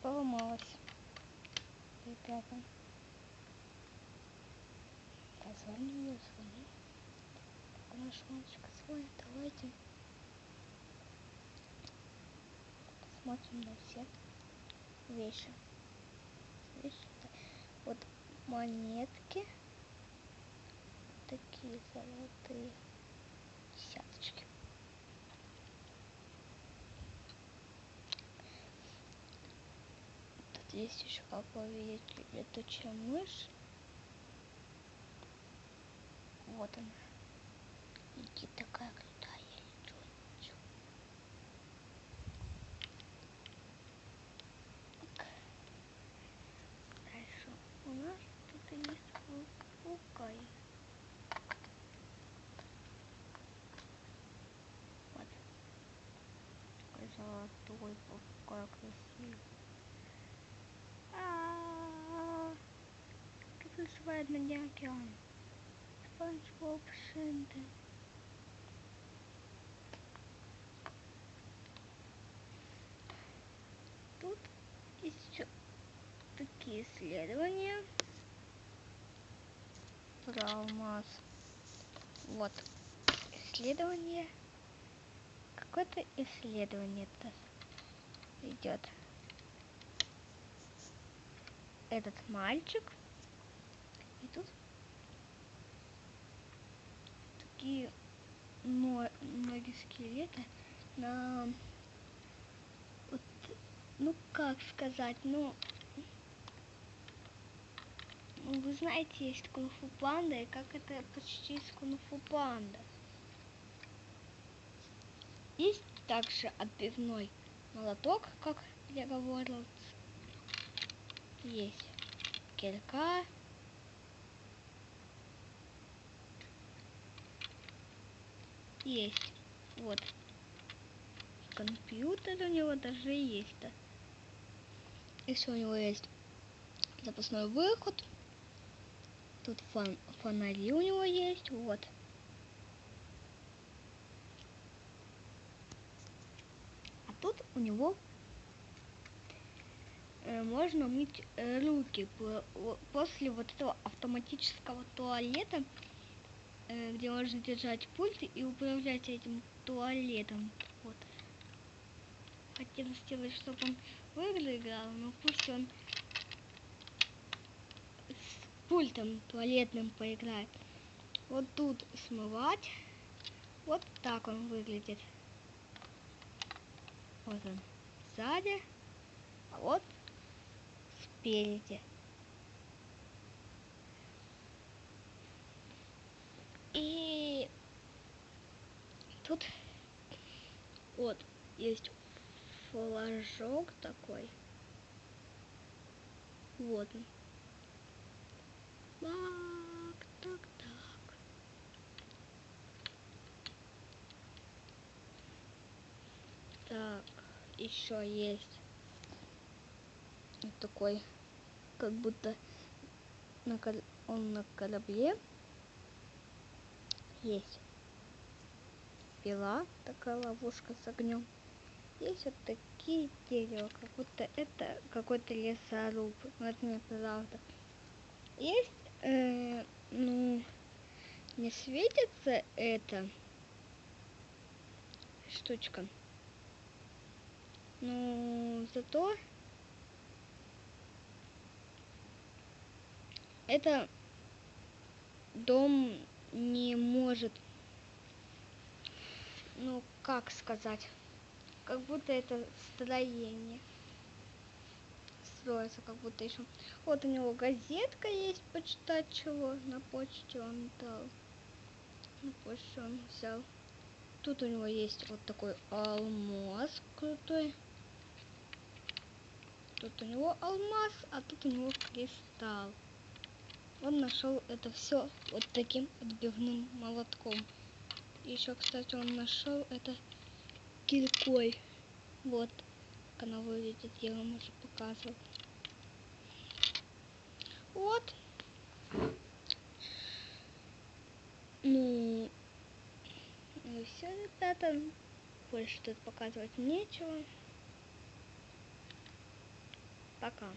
сломалась. Ребята. Позвони ее, звони. Наш мальчик звонит, давайте. Посмотрим на все вещи. Вещи. Вот монетки. Такие золотые Есть еще, как вы видите, летучая мышь. Вот она. Иди такая крутая. Дальше у нас тут есть паукай. Вот. Золотой паукай красивый. Называют на дне океан? Спанч Боб Шинды. Тут еще такие исследования про алмаз. Вот исследование. Какое-то исследование это идет. Этот мальчик. И тут такие но, ноги скелета на вот, ну как сказать, ну, ну вы знаете, есть кунг-фу панда, и как это почти из кунг-фу панда. Есть также отбивной молоток, как я говорил. Есть кирка. Есть. Вот. Компьютер у него даже есть. Да. Еще у него есть запасной выход. Тут фон фонари у него есть. Вот. А тут у него э, можно мыть э, руки после вот этого автоматического туалета где можно держать пульт и управлять этим туалетом. Вот. Хотел сделать, чтобы он в но пусть он с пультом туалетным поиграет. Вот тут смывать. Вот так он выглядит. Вот он сзади, а вот спереди. И тут вот есть флажок такой. Вот он. Так, так, так. Так, еще есть вот такой, как будто на, он на корабле есть пила, такая ловушка с огнем. Есть вот такие дерева, как будто это какой-то лесоруб. Но это неправда. Есть, э, ну, не светится эта штучка. Ну, зато это дом не может, ну как сказать, как будто это строение строится, как будто еще. Вот у него газетка есть, почитать чего на почте он дал. На почте он взял. Тут у него есть вот такой алмаз крутой. Тут у него алмаз, а тут у него кристалл он нашел это все вот таким отбивным молотком. Еще, кстати, он нашел это киркой. Вот, как она выглядит, я вам уже показывал. Вот. Ну, ну все, ребята. Больше тут показывать нечего. Пока.